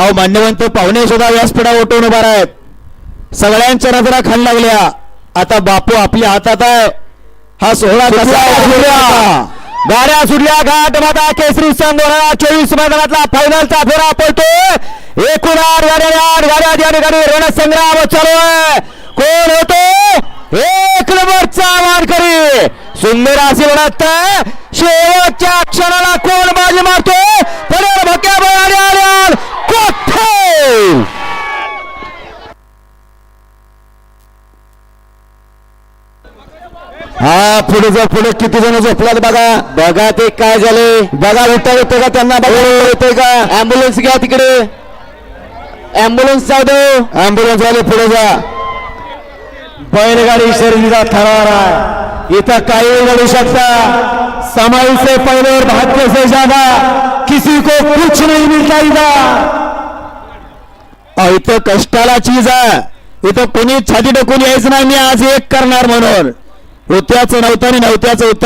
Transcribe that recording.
अहो मान्यवंत पाहुणे सुद्धा व्यासपीठा ओटून उभा आहेत सगळ्यांच्या नजरा खाली लागल्या. आता बापू आपल्या हातात आहे. हा सोहळा कसा? गाड्या सुटल्या. घाट माता केसरी सन दोन हजार चोवीस मैदानातला फायनलचा फेरा पडतो एकूण आठ गाड्या आठ गाड्या या ठिकाणी रणसंग्राम चालू आहे. कोण होतो? एक नंबरचा मानकरी सुंदर असे म्हणत शेवटच्या क्षणाला कोण बाजी मारतो हा पुढे जा पुढे. किती जण झोपलात बघा. बघा ते काय झाले. बघा उठा येते का त्यांना बघा. येते का अँब्युलन्स घ्या तिकडे. अँब्युलन्स जाऊ दे. अँब्युलन्स वाले पुढे जा. बैलगाडी शर्यतीचा ठराव आहे. इथं काही घडू शकता. समय से पहले भाग्य से ज्यादा किसी को कुछ नहीं मिलता इधर अहो, इथं कष्टाला चीज आहे. इथं कोणी छाती टाकून यायचं नाही. मी आज एक करणार म्हणून. नृत्याचं नव्हतं आणि नव्हत्याचं उत्तर